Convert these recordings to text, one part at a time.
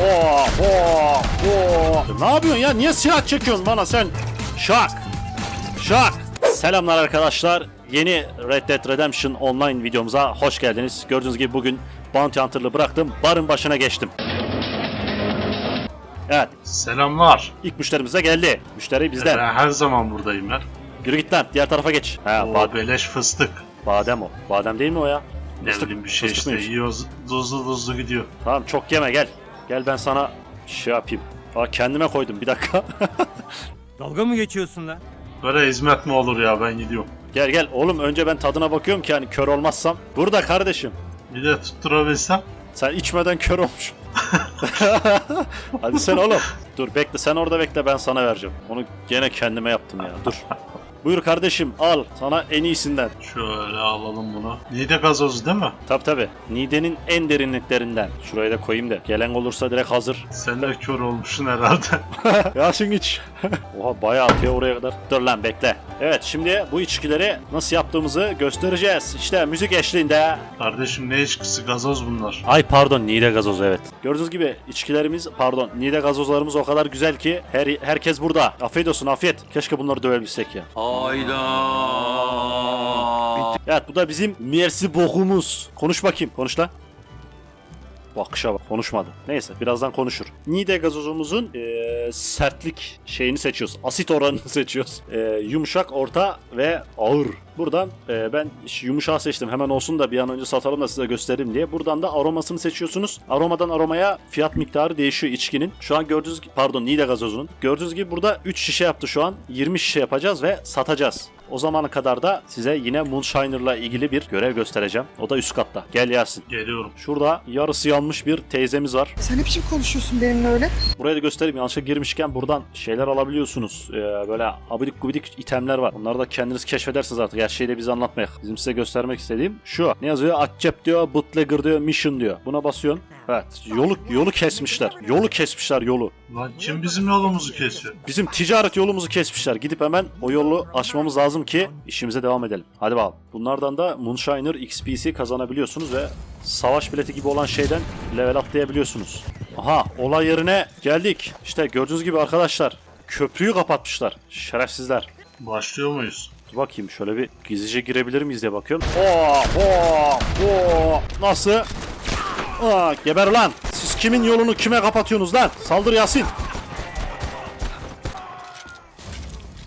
Oo, oo, oo. Ne yapıyorsun ya? Niye silah çekiyorsun bana sen? Şak. Şak. Selamlar arkadaşlar. Yeni Red Dead Redemption online videomuza hoş geldiniz. Gördüğünüz gibi bugün Bounty Hunter'lı bıraktım. Barın başına geçtim. Evet. Selamlar. ilk müşterimiz de geldi. Müşteri bizden. Ben her zaman buradayım ben. Yürü git lan. Diğer tarafa geç. Ha, O bad- beleş fıstık. badem o. Badem değil mi o ya? Ne Fıstık- bileyim bir şey işte yiyoruz. Duzlu duzlu gidiyor. Tamam çok yeme gel. Gel ben sana şey yapayım. Aa, kendime koydum bir dakika. Dalga mı geçiyorsun lan? Böyle hizmet mi olur ya ben gidiyorum. gel gel oğlum önce ben tadına bakıyorum ki hani kör olmazsam. Burada kardeşim. Bir de tutturabilsem. Sen içmeden kör olmuş. Hadi sen oğlum. Dur bekle sen orada bekle ben sana vereceğim. Onu gene kendime yaptım ya dur. Buyur kardeşim al sana en iyisinden. Şöyle alalım bunu. Nide gazozu değil mi? Tabi tabi. Nidenin en derinliklerinden. Şurayı da koyayım da. Gelen olursa direkt hazır. Sen de kör olmuşsun herhalde. Yasin iç. Oha bayağı atıyor oraya kadar. Dur lan bekle. Evet şimdi bu içkileri nasıl yaptığımızı göstereceğiz. İşte müzik eşliğinde. Kardeşim ne içkisi gazoz bunlar. Ay pardon Nide gazozu evet. Gördüğünüz gibi içkilerimiz pardon Nide gazozlarımız o kadar güzel ki her, herkes burada. Afiyet olsun afiyet. Keşke bunları dövebilsek ya. Hayda. Evet bu da bizim Mersi bokumuz. Konuş bakayım konuş lan. Bakışa bak konuşmadı. Neyse birazdan konuşur. Nide gazozumuzun eee, sertlik şeyini seçiyoruz. Asit oranını seçiyoruz. Eee, yumuşak, orta ve ağır. Buradan eee, ben yumuşağı seçtim. Hemen olsun da bir an önce satalım da size göstereyim diye. Buradan da aromasını seçiyorsunuz. Aromadan aromaya fiyat miktarı değişiyor içkinin. Şu an gördüğünüz gibi pardon Nide gazozunun. Gördüğünüz gibi burada 3 şişe yaptı şu an. 20 şişe yapacağız ve satacağız. O zamana kadar da size yine Moonshiner'la ilgili bir görev göstereceğim. O da üst katta. Gel Yasin. Geliyorum. Şurada yarısı yanmış bir teyzemiz var. Sen ne biçim konuşuyorsun benimle öyle? Buraya da göstereyim. Yanlışlıkla girmişken buradan şeyler alabiliyorsunuz. Ee, böyle abidik gubidik itemler var. Onları da kendiniz keşfedersiniz artık. Her şeyi de bize anlatmayak. Bizim size göstermek istediğim şu. Ne yazıyor? Accept diyor, bootlegger diyor, mission diyor. Buna basıyorsun. Evet. Yolu, yolu kesmişler. Yolu kesmişler yolu. Lan kim bizim yolumuzu kesiyor? Bizim ticaret yolumuzu kesmişler. Gidip hemen o yolu aşmamız lazım ki işimize devam edelim. Hadi bakalım. Bunlardan da Moonshiner XP'si kazanabiliyorsunuz ve savaş bileti gibi olan şeyden level atlayabiliyorsunuz. Aha olay yerine geldik. İşte gördüğünüz gibi arkadaşlar köprüyü kapatmışlar. Şerefsizler. Başlıyor muyuz? Dur bakayım şöyle bir gizlice girebilir miyiz diye bakıyorum. Oo, oo, oo. Nasıl? Aa, geber lan. Siz kimin yolunu kime kapatıyorsunuz lan? Saldır Yasin.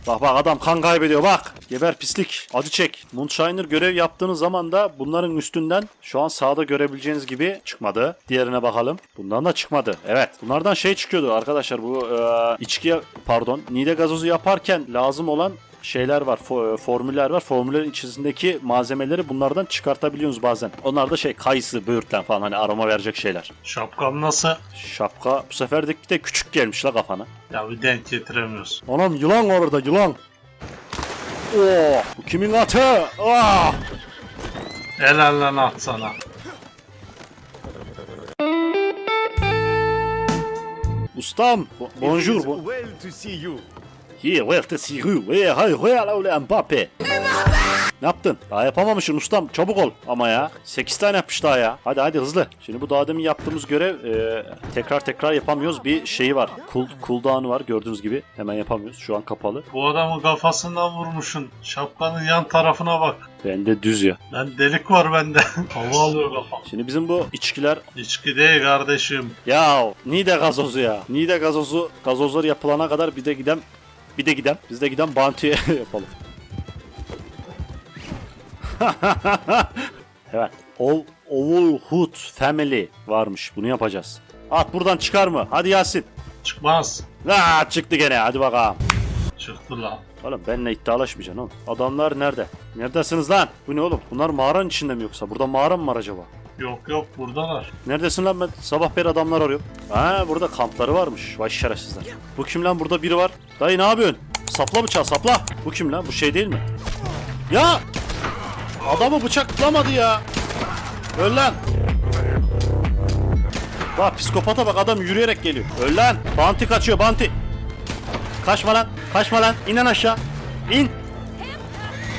Bak bak adam kan kaybediyor bak. Geber pislik. Acı çek. Moonshiner görev yaptığınız zaman da bunların üstünden şu an sağda görebileceğiniz gibi çıkmadı. Diğerine bakalım. Bundan da çıkmadı. Evet. Bunlardan şey çıkıyordu arkadaşlar. Bu e, içki pardon. Nide gazozu yaparken lazım olan şeyler var, fo- formüller var. Formüllerin içerisindeki malzemeleri bunlardan çıkartabiliyorsunuz bazen. Onlar da şey kayısı, böğürtlen falan hani aroma verecek şeyler. Şapkam nasıl? Şapka bu sefer de bir de küçük gelmiş la kafana. Ya bir denk getiremiyoruz. Anam yılan var orada yılan. Oo, bu kimin atı? Ah! El lan at sana. Ustam, bo- bonjour. Bo Well to see you. Here, where see you? Where, hey, where, where, Mbappe? Ne yaptın? Daha yapamamışsın ustam. Çabuk ol. Ama ya. 8 tane yapmış daha ya. Hadi hadi hızlı. Şimdi bu daha demin yaptığımız görev e, tekrar tekrar yapamıyoruz. Bir şeyi var. Cool, cooldown'u var gördüğünüz gibi. Hemen yapamıyoruz. Şu an kapalı. Bu adamı kafasından vurmuşsun. Şapkanın yan tarafına bak. Bende düz ya. Lan delik var bende. Hava alıyor kafam. Şimdi bizim bu içkiler İçki değil kardeşim. Ya Nide gazozu ya. Nide gazozu gazozlar yapılana kadar bir de gidem bir de gidem. Biz de gidem bounty yapalım. evet. Ol Ovalhood Family varmış. Bunu yapacağız. At buradan çıkar mı? Hadi Yasin. Çıkmaz. Aa, çıktı gene. Hadi bakalım. Çıktı lan. Oğlum benimle iddialaşmayacaksın oğlum. Adamlar nerede? Neredesiniz lan? Bu ne oğlum? Bunlar mağaranın içinde mi yoksa? Burada mağara mı var acaba? Yok yok buradalar. Neredesin lan ben? Sabah beri adamlar arıyor. Ha burada kampları varmış. Vay şerefsizler. Bu kim lan? Burada biri var. Dayı ne yapıyorsun? Sapla bıçağı sapla. Bu kim lan? Bu şey değil mi? Ya! Adamı bıçaklamadı ya. Öl lan. Bak psikopata bak adam yürüyerek geliyor. Öl lan. Banti kaçıyor banti. Kaçma lan. Kaçma lan. İn lan aşağı. İn.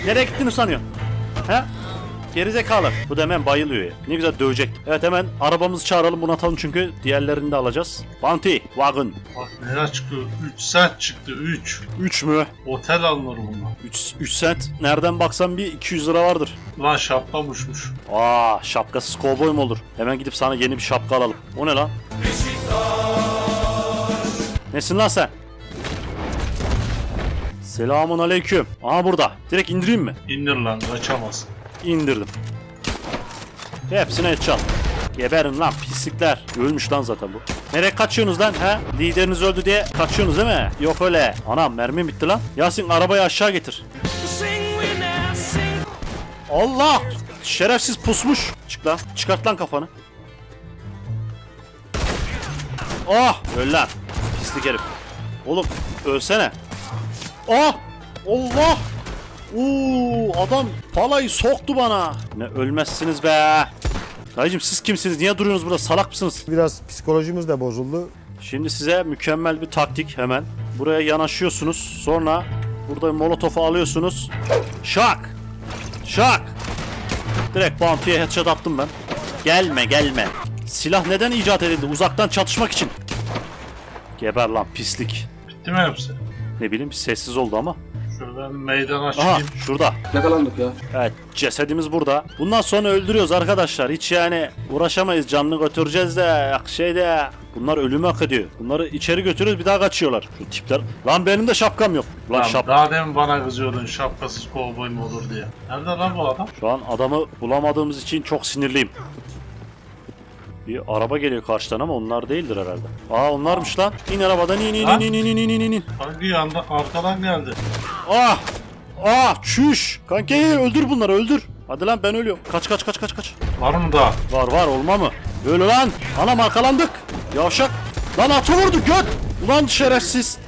Nereye gittiğini sanıyorsun? He? Gerizekalı. Bu da hemen bayılıyor ya. Ne güzel dövecek. Evet hemen arabamızı çağıralım bunu atalım çünkü diğerlerini de alacağız. Bounty, wagon. Bak neler çıkıyor. 3 sent çıktı 3. 3 mü? Otel alınır bunlar. 3, 3 cent. Nereden baksan bir 200 lira vardır. Lan şapka uçmuş. Aa şapkasız kovboy mu olur? Hemen gidip sana yeni bir şapka alalım. O ne lan? Nesin lan sen? Selamun aleyküm. Aha burada. Direkt indireyim mi? İndir lan kaçamaz. İndirdim. Hepsine çal. Geberin lan pislikler. Ölmüş lan zaten bu. Nereye kaçıyorsunuz lan ha? Lideriniz öldü diye kaçıyorsunuz değil mi? Yok öyle. Anam mermi bitti lan. Yasin arabayı aşağı getir. Allah! Şerefsiz pusmuş. Çık lan. Çıkart lan kafanı. Ah! Öl lan. Pislik herif. Oğlum ölsene. Ah! Allah! Oo, adam palayı soktu bana. Ne ölmezsiniz be. Dayıcım siz kimsiniz? Niye duruyorsunuz burada? Salak mısınız? Biraz psikolojimiz de bozuldu. Şimdi size mükemmel bir taktik hemen. Buraya yanaşıyorsunuz. Sonra burada molotofu alıyorsunuz. Şak! Şak! Direkt bounty'ye headshot attım ben. Gelme gelme. Silah neden icat edildi? Uzaktan çatışmak için. Geber lan pislik. Bitti mi hepsi? Ne bileyim sessiz oldu ama. Şuradan meydan Aha açayım. şurada. Yakalandık ya. Evet cesedimiz burada. Bundan sonra öldürüyoruz arkadaşlar. Hiç yani uğraşamayız. Canını götüreceğiz de şey de. Bunlar ölümü hak ediyor. Bunları içeri götürüyoruz bir daha kaçıyorlar. Şu tipler. Lan benim de şapkam yok. Lan Lan şap. daha demin bana kızıyordun şapkasız kovboy mu olur diye. Nerede lan bu adam? Şu an adamı bulamadığımız için çok sinirliyim. Bir araba geliyor karşıdan ama onlar değildir herhalde. Aa onlarmış lan. İn arabadan in in in in in in in in in. Hangi yanda arkadan geldi? Ah! Ah! Çüş! Kanki öldür bunları öldür. Hadi lan ben ölüyorum. Kaç kaç kaç kaç kaç. Var mı daha? Var var olma mı? Böyle lan. Anam arkalandık. Yavşak. Lan atı vurdu göt. Ulan şerefsiz.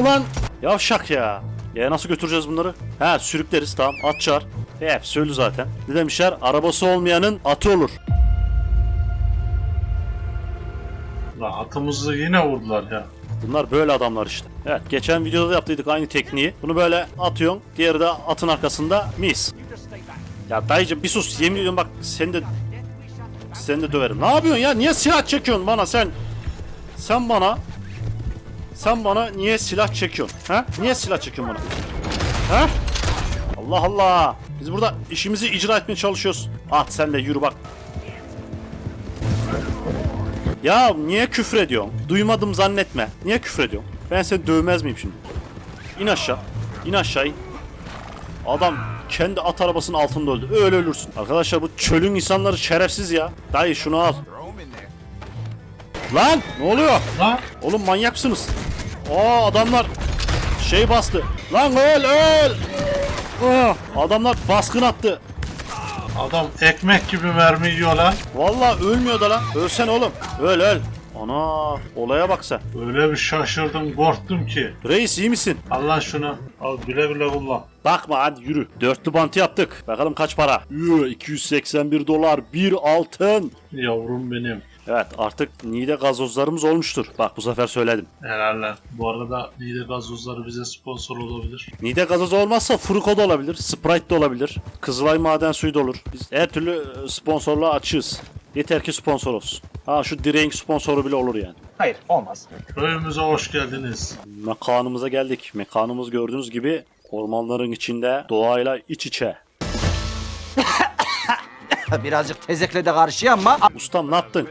Ulan. Yavşak ya. Ya nasıl götüreceğiz bunları? Ha sürükleriz tamam at çağır. Hepsi ölü zaten. Ne demişler? Arabası olmayanın atı olur. Lan atımızı yine vurdular ya. Bunlar böyle adamlar işte. Evet geçen videoda da yaptıydık aynı tekniği. Bunu böyle atıyorsun. Diğeri de atın arkasında mis. Ya dayıcım bir sus yemin ediyorum bak seni de seni de döverim. Ne yapıyorsun ya? Niye silah çekiyorsun bana sen? Sen bana sen bana niye silah çekiyorsun? Ha? Niye silah çekiyorsun bana? Ha? Allah Allah. Biz burada işimizi icra etmeye çalışıyoruz. At sen de yürü bak. Ya niye küfür ediyorsun? Duymadım zannetme. Niye küfür ediyorsun? Ben seni dövmez miyim şimdi? İn aşağı. İn aşağı in. Adam kendi at arabasının altında öldü. Öyle ölürsün. Arkadaşlar bu çölün insanları şerefsiz ya. Dayı şunu al. Lan ne oluyor? Lan Oğlum manyak mısınız? Aa adamlar şey bastı. Lan öl öl. Ah, adamlar baskın attı. Adam ekmek gibi mermi yiyor lan. Vallahi ölmüyor da lan. Ölsen oğlum. Öl öl. Ana olaya bak sen. Öyle bir şaşırdım korktum ki. Reis iyi misin? Allah şunu. Al güle güle kullan. Bakma hadi yürü. Dörtlü bantı yaptık. Bakalım kaç para? Yoo, 281 dolar. Bir altın. Yavrum benim. Evet artık Nide gazozlarımız olmuştur. Bak bu sefer söyledim. Lan. Bu arada Nide gazozları bize sponsor olabilir. Nide gazoz olmazsa Fruko da olabilir. Sprite de olabilir. Kızılay maden suyu da olur. Biz her türlü e, sponsorluğa açığız. Yeter ki sponsor olsun. Ha şu direğin sponsoru bile olur yani. Hayır olmaz. Köyümüze hoş geldiniz. Mekanımıza geldik. Mekanımız gördüğünüz gibi ormanların içinde doğayla iç içe. Birazcık tezekle de karışıyor ama Ustam ne yaptın?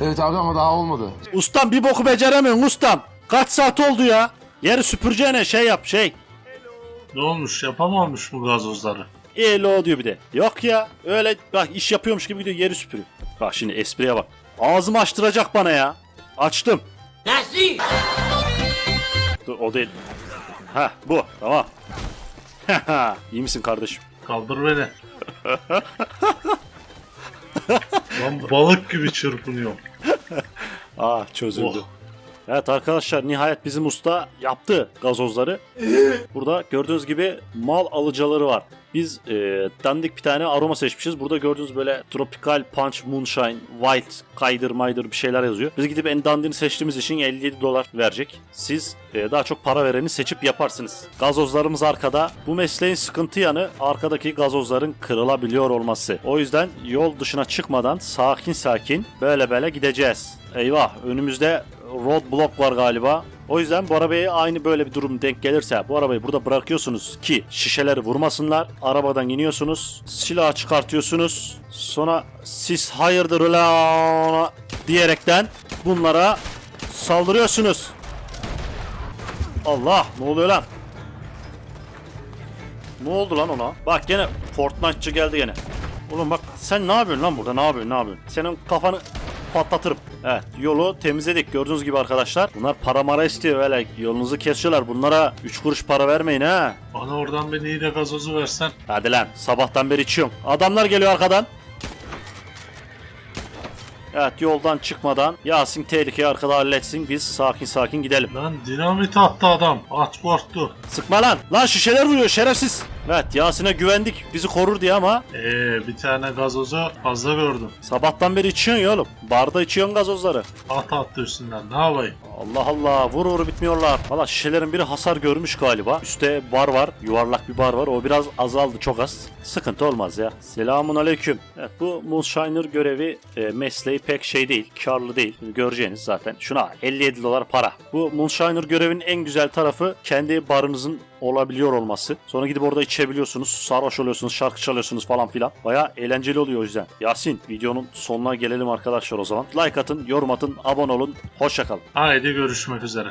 Evet abi ama daha olmadı. Ustam bir boku beceremiyorsun ustam. Kaç saat oldu ya? Yeri süpüreceğine şey yap şey. Ne olmuş yapamamış bu gazozları? Elo diyor bir de. Yok ya öyle bak iş yapıyormuş gibi gidiyor yeri süpürüyor. Bak şimdi espriye bak. Ağzımı açtıracak bana ya. Açtım. Nasıl? Dur o değil. Ha bu tamam. İyi misin kardeşim? Kaldır beni. Lan balık gibi çırpınıyor. Aa çözüldü. Oh. Evet arkadaşlar nihayet bizim usta yaptı gazozları. Burada gördüğünüz gibi mal alıcıları var. Biz e, dandik bir tane aroma seçmişiz. Burada gördüğünüz böyle tropical punch, moonshine, white, kaydır maydır bir şeyler yazıyor. Biz gidip en dandini seçtiğimiz için 57 dolar verecek. Siz e, daha çok para vereni seçip yaparsınız. Gazozlarımız arkada. Bu mesleğin sıkıntı yanı arkadaki gazozların kırılabiliyor olması. O yüzden yol dışına çıkmadan sakin sakin böyle böyle gideceğiz. Eyvah önümüzde roadblock var galiba. O yüzden bu arabaya aynı böyle bir durum denk gelirse bu arabayı burada bırakıyorsunuz ki şişeleri vurmasınlar. Arabadan iniyorsunuz. Silah çıkartıyorsunuz. Sonra siz hayırdır ulan diyerekten bunlara saldırıyorsunuz. Allah ne oluyor lan? Ne oldu lan ona? Bak gene Fortnite'çı geldi gene. Oğlum bak sen ne yapıyorsun lan burada? Ne yapıyorsun? Ne yapıyorsun? Senin kafanı patlatırım. Evet yolu temizledik gördüğünüz gibi arkadaşlar. Bunlar para mara istiyor öyle yolunuzu kesiyorlar. Bunlara 3 kuruş para vermeyin ha. Bana oradan bir Niğde gazozu versen. Hadi lan sabahtan beri içiyorum. Adamlar geliyor arkadan. Evet yoldan çıkmadan Yasin tehlikeyi arkada halletsin. Biz sakin sakin gidelim. Lan dinamit attı adam. At korktu. Sıkma lan. Lan şişeler vuruyor şerefsiz. Evet Yasin'e güvendik bizi korur diye ama Eee Ee, bir tane gazozu fazla gördüm. sabahtan beri içiyorsun ya oğlum. Barda içiyorsun gazozları. At attı üstünden. Ne yapayım? Allah Allah vur vur bitmiyorlar. Valla şişelerin biri hasar görmüş galiba. Üste bar var. Yuvarlak bir bar var. O biraz azaldı çok az. Sıkıntı olmaz ya. Selamun aleyküm. Evet bu Moonshiner görevi e, mesleği pek şey değil. Karlı değil. Göreceğiniz zaten. Şuna 57 dolar para. Bu Moonshiner görevinin en güzel tarafı kendi barınızın olabiliyor olması. Sonra gidip orada içebiliyorsunuz. Sarhoş oluyorsunuz. Şarkı çalıyorsunuz falan filan. Baya eğlenceli oluyor o yüzden. Yasin videonun sonuna gelelim arkadaşlar o zaman. Like atın, yorum atın, abone olun. Hoşçakalın. Haydi görüşmek üzere.